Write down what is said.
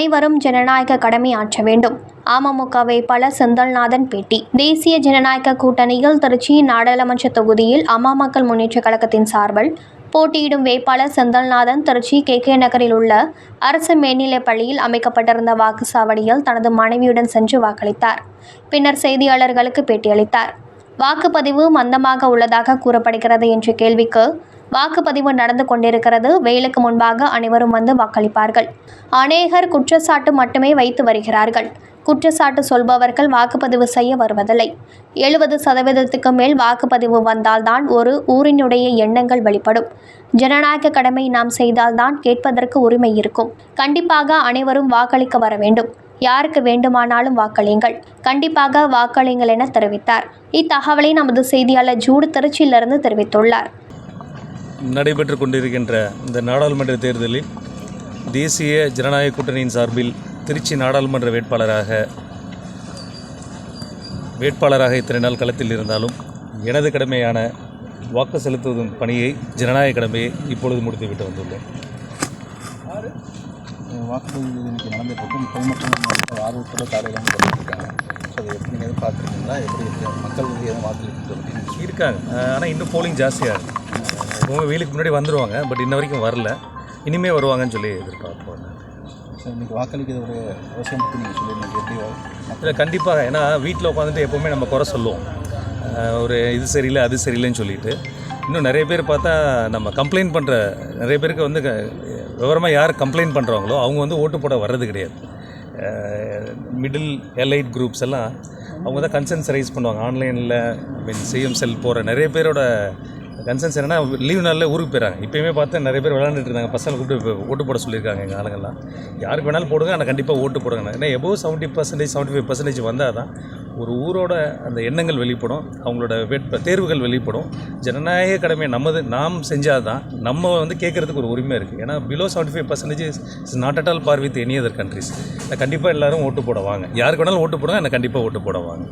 அனைவரும் ஜனநாயக கடமை ஆற்ற வேண்டும். அமமுக வேட்பாளர் செந்தல்நாதன் பேட்டி. தேசிய ஜனநாயக கூட்டணியில் திருச்சி நாடாளுமன்ற தொகுதியில் அம்மா மக்கள் முன்னேற்ற கழகத்தின் சார்பில் போட்டியிடும் வேட்பாளர் செந்தல்நாதன் திருச்சி கே கே நகரில் உள்ள அரசு மேல்நிலைப் பள்ளியில் அமைக்கப்பட்டிருந்த வாக்குச்சாவடியில் தனது மனைவியுடன் சென்று வாக்களித்தார். பின்னர் செய்தியாளர்களுக்கு பேட்டியளித்தார். வாக்குப்பதிவு மந்தமாக உள்ளதாக கூறப்படுகிறது என்ற கேள்விக்கு வாக்குப்பதிவு நடந்து கொண்டிருக்கிறது. வெயிலுக்கு முன்பாக அனைவரும் வந்து வாக்களிப்பார்கள். அநேகர் குற்றச்சாட்டு மட்டுமே வைத்து வருகிறார்கள். குற்றச்சாட்டு சொல்பவர்கள் வாக்குப்பதிவு செய்ய வருவதில்லை. எழுபது சதவீதத்துக்கு மேல் வாக்குப்பதிவு வந்தால்தான் ஒரு ஊரினுடைய எண்ணங்கள் வெளிப்படும். ஜனநாயக கடமை நாம் செய்தால்தான் கேட்பதற்கு உரிமை இருக்கும். கண்டிப்பாக அனைவரும் வாக்களிக்க வர வேண்டும். யாருக்கு வேண்டுமானாலும் வாக்களியுங்கள். கண்டிப்பாக வாக்களியுங்கள் என தெரிவித்தார். இத்தகவலை நமது செய்தியாளர் ஜூடு திருச்சியிலிருந்து தெரிவித்துள்ளார். நடைபெற்று கொண்டிருக்கின்ற இந்த நாடாளுமன்ற தேர்தலில் தேசிய ஜனநாயக கூட்டணியின் சார்பில் திருச்சி நாடாளுமன்ற வேட்பாளராக வேட்பாளராக இத்தனை நாள் களத்தில் இருந்தாலும் எனது கடமையான வாக்கு செலுத்துவதும் பணியை ஜனநாயக கடமையை இப்பொழுது முடித்துவிட்டு வந்துள்ளேன். வாக்குப்பதிவு இன்னைக்கு நடந்துட்டு பொதுமக்கள் நல்ல ஆர்வத்தோட காலையில் ஸோ அதை எப்படி நீங்கள் எதுவும் பார்த்துருக்கீங்களா எப்படி மக்கள் வந்து எதுவும் வாக்களிக்கிறது அப்படின்னு இருக்காங்க. ஆனால் இன்னும் போலிங் ஜாஸ்தியாக இருக்குது எப்பவுமே வெயிலுக்கு முன்னாடி வந்துடுவாங்க பட் இன்ன வரைக்கும் வரல. இனிமே வருவாங்கன்னு சொல்லி எதிர்பார்ப்போம். ஸோ இன்றைக்கி ஒரு அவசியம் பற்றி நீங்கள் சொல்லியிருந்தீங்க எப்படி இல்லை கண்டிப்பாக ஏன்னா வீட்டில் உட்காந்துட்டு எப்போவுமே நம்ம குறை சொல்லுவோம். ஒரு இது சரியில்லை அது சரியில்லைன்னு சொல்லிட்டு. இன்னும் நிறைய பேர் பார்த்தா நம்ம கம்ப்ளைண்ட் பண்ணுற நிறைய பேருக்கு வந்து விவரமாக யார் கம்ப்ளைண்ட் பண்ணுறாங்களோ அவங்க வந்து ஓட்டு போட வர்றது கிடையாது. மிடில் எலைட் குரூப்ஸ் எல்லாம் அவங்க தான் கன்சர்ன்ஸ் ரைஸ் பண்ணுவாங்க. ஆன்லைனில் மீன் சிஎம் செல் போகிற நிறைய பேரோட கன்சர்ன்ஸ் என்னன்னா லீவ் நாளில் ஊருக்கு போயிறாங்க. இப்போயுமே பார்த்து நிறைய பேர் விளாண்டுட்டு இருந்தாங்க. பசங்களை கூப்பிட்டு ஓட்டு போட சொல்லியிருக்காங்க எங்கள் ஆளுங்கள்லாம் யாருக்கு வேணாலும் போடுங்க ஆனால் கண்டிப்பாக ஓட்டு போடுங்க. ஏன்னா above seventy percentage seventy five percentage வந்தால் தான் ஒரு ஊரோட அந்த எண்ணங்கள் வெளிப்படும் அவங்களோட வேட்ப தேர்வுகள் வெளிப்படும். ஜனநாயக கடமையை நமது நாம் செஞ்சால் தான் நம்ம வந்து கேட்குறதுக்கு ஒரு உரிமை இருக்குது ஏன்னா below seventy five percentage is not at all par with any other countries கண்டிப்பாக எல்லோரும் ஓட்டு போட வாங்க. யாருக்கு வேணாலும் ஓட்டு போடுங்க எனக்கு கண்டிப்பாக ஓட்டு போட வாங்க.